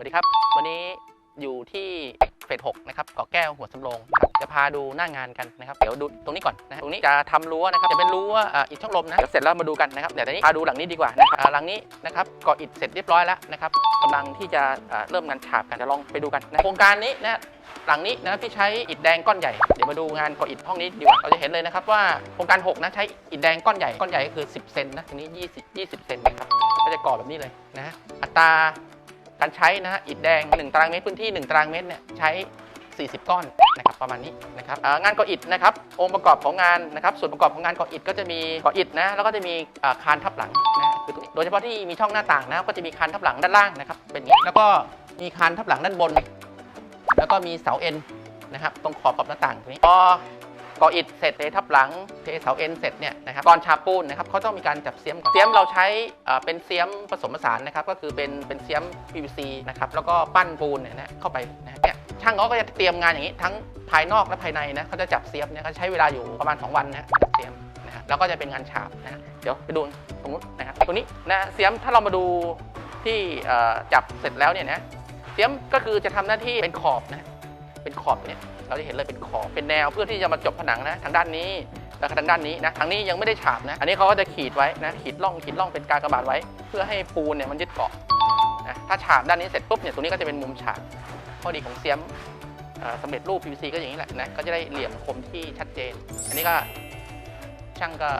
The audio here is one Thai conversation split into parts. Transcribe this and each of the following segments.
วัสดีครับ วันนี้อยู่ที่เฟสหกนะครับเกาะแก้วหัวสำโรงครับจะพาดูหน้างานกันนะครับ เดี๋ยวดูตรงนี้ก่อนนะตรงนี้จะทำรั้วนะครับจะเป็นรั้วอิฐช่องลมนะเดี๋ยวเสร็จแล้วมาดูกันนะครับเดี๋ยวตอนนี้พาดูหลังนี้ดีกว่านะครับหลังนี้นะครับก่ออิฐเสร็จเรียบร้อยแล้วนะครับกำลังที่จะเริ่มงานฉาบกันจะลองไปดูกันนะโครงการนี้นะหลังนี้นะที่ใช้อิฐแดงก้อนใหญ่เดี๋ยวมาดูงานก่ออิฐห้องนี้ดีกว่าเราจะเห็นเลยนะครับว่าโครงการหกนะใช้อิฐแดงก้อนใหญ่ก้อนใหญ่ก็คือ 10 เซนนะตรงนี้ 20 20 เซนนะครับก็จะก่อแบบนี้เลยนะอัตรา การใช้นะฮะอิฐแดง 1 ตารางเมตรพื้นที่ 1 ตารางเมตรเนี่ยใช้ 40 ก้อนนะครับประมาณนี้นะครับงานก่ออิฐนะครับองค์ประกอบของงานนะครับส่วนประกอบของงานก่ออิฐก็จะมีก่ออิฐนะแล้วก็จะมีคานทับหลังนะคือตรงนี้โดยเฉพาะที่มีช่องหน้าต่างนะก็จะมีคานทับหลังด้านล่างนะครับเป็นอย่างนี้แล้วก็มีคานทับหลังด้านบน แล้วก็มีเสาเอ็นนะครับตรงขอบขอบหน้าต่างตรงนี้พอ ก่ออิฐเสร็จเททับหลังเทเสาเอ็นเสร็จเนี่ยนะครับก่อนฉาบปูนนะครับเขาต้องมีการจับเสียมก่อนเสียมเราใช้อ่าเป็นเสียมผสมผสานนะครับก็คือเป็นเป็นเสียม PVC นะครับแล้วก็ปั้นปูนเนี่ยนะเข้าไปนะเนี่ยช่างเขาก็จะเตรียมงานอย่างนี้ทั้งภายนอกและภายในนะเขาจะจับเสียมเนี่ยเขาใช้เวลาอยู่ประมาณ 2 วันนะจับเสียมนะฮะแล้วก็จะเป็นงานฉาบนะเดี๋ยวไปดูตรงนู้นนะครับตรงนี้นะเสียมถ้าเรามาดูที่อ่อจับเสร็จแล้วเนี่ยนะเสียมก็คือจะทำหน้าที่เป็นขอบนะ เป็นขอบเนี่ยเราจะเห็นเลยเป็นขอบเป็นแนวเพื่อที่จะมาจบผนังนะ ทางด้านนี้แล้วก็ทางด้านนี้นะทางนี้ยังไม่ได้ฉาบนะ อันนี้เขาก็จะขีดไว้นะขีดร่องขีดร่องเป็นกากบาทไว้ เพื่อให้ปูนเนี่ยมันยึดเกาะนะถ้าฉาบด้านนี้เสร็จปุ๊บเนี่ยตรงนี้ก็จะเป็นมุมฉาบข้อดีของเสียมสำเร็จรูป PVC ก็อย่างนี้แหละนะก็จะได้เหลี่ยมคมที่ชัดเจน อันนี้ก็ช่างก็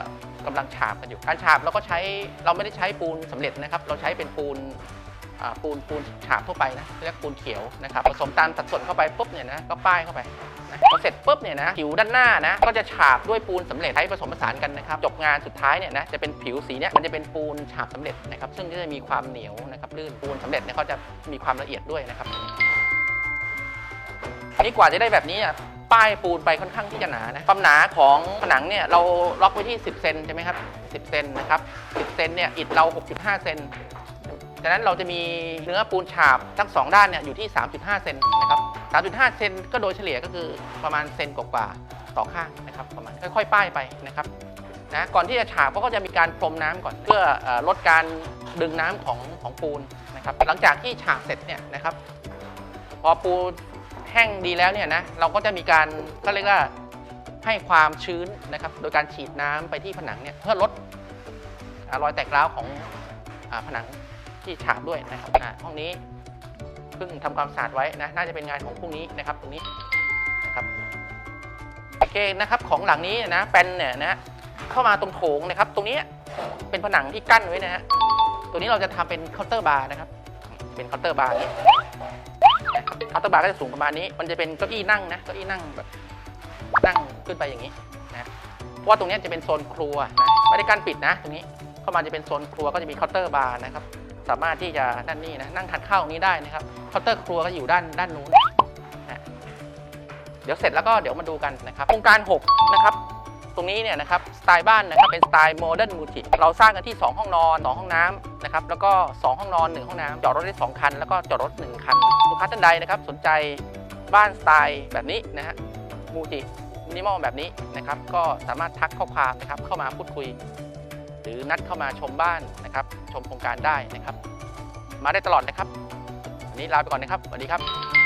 กำลังฉาบกันอยู่ การฉาบเราก็ใช้เราไม่ได้ใช้ปูนสำเร็จนะครับ เราใช้เป็นปูน ปูนปูนฉาบทั่วไปนะเรียกปูนเขียวนะครับผสมตามสัดส่วนเข้าไปปุ๊บเนี่ยนะก็ป้ายเข้าไปนะพอเสร็จปุ๊บเนี่ยนะผิวด้านหน้านะก็จะฉาบด้วยปูนสำเร็จใช้ผสมผสานกันนะครับจบงานสุดท้ายเนี่ยนะจะเป็นผิวสีเนี่ยมันจะเป็นปูนฉาบสำเร็จนะครับซึ่งจะมีความเหนียวนะครับลื่นปูนสำเร็จเนี่ยเขาจะมีความละเอียดด้วยนะครับนี่กว่าจะได้แบบนี้อะป้ายปูนไปค่อนข้างที่จะหนานะความหนาของผนังเนี่ยเราล็อกไว้ที่ 10 เซนใช่ไหมครับ 10 เซนนะครับ 10 เซนเนี่ยอิฐเรา 65 เซน ดังนั้นเราจะมีเนื้อปูนฉาบทั้ง 2 ด้านเนี่ยอยู่ที่ 3.5 เซนนะครับ3.5 เซนก็โดยเฉลี่ยก็คือประมาณเซนกว่าๆต่อข้างนะครับประมาณค่อยๆ ป้ายไปนะครับนะก่อนที่จะฉาบเขาก็จะมีการพรมน้ำก่อนเพื่อลดการดึงน้ำของของปูนนะครับหลังจากที่ฉาบเสร็จเนี่ยนะครับพอปูนแห้งดีแล้วเนี่ยนะเราก็จะมีการก็เรียกว่าให้ความชื้นนะครับโดยการฉีดน้ำไปที่ผนังเนี่ยเพื่อลดอรอยแตกร้าวของอผนัง ที่ฉาบด้วยนะครับห้องนี้เพิ่งทำความสะอาดไว้นะน่าจะเป็นงานของพรุ่งนี้นะครับตรงนี้นะครับโอเคนะครับของหลังนี้นะแปนเนี่ยนะเข้ามาตรงโถงนะครับ ตรงนี้เป็นผนังที่กั้นไว้นะฮะตัวนี้เราจะทำเป็นเคาน์เตอร์บาร์นะครับ เป็นเคาน์เตอร์บาร์นี้เคาน์เตอร์บาร์ก็จะสูงประมาณนี้ มันจะเป็นเก้าอี้นั่งนะเก้าอี้นั่งแบบนั่งขึ้นไปอย่างนี้นะเพราะว่าตรงนี้จะเป็นโซนครัวนะไม่ได้กั้นปิดนะ ตรงนี้เข้ามาจะเป็นโซนครัวก็จะมีเคาน์เตอร์บาร์นะครับ สามารถที่จะด้านนี้นะนั่งทานข้าวตรงนี้ได้นะครับเคาน์เตอร์ครัวก็อยู่ด้านด้านนู้นนะเดี๋ยวเสร็จแล้วก็เดี๋ยวมาดูกันนะครับโครงการ 6 นะครับ ตรงนี้เนี่ยนะครับสไตล์บ้านนะครับเป็นสไตล์โมเดิร์นมูติเราสร้างกันที่ 2 ห้องนอน 2 ห้องน้ำนะครับแล้วก็ 2 ห้องนอน 1 ห้องน้ำจอดรถได้ 2 คัน แล้วก็จอดรถ 1 คัน ลูกค้าท่านใดนะครับสนใจบ้านสไตล์แบบนี้นะฮะมูติมินิมอลแบบนี้นะครับก็สามารถทักข้อความนะครับเข้ามาพูดคุย หรือนัดเข้ามาชมบ้านนะครับ ชมโครงการได้นะครับ มาได้ตลอดนะครับวันนี้ลาไปก่อนนะครับสวัสดีครับ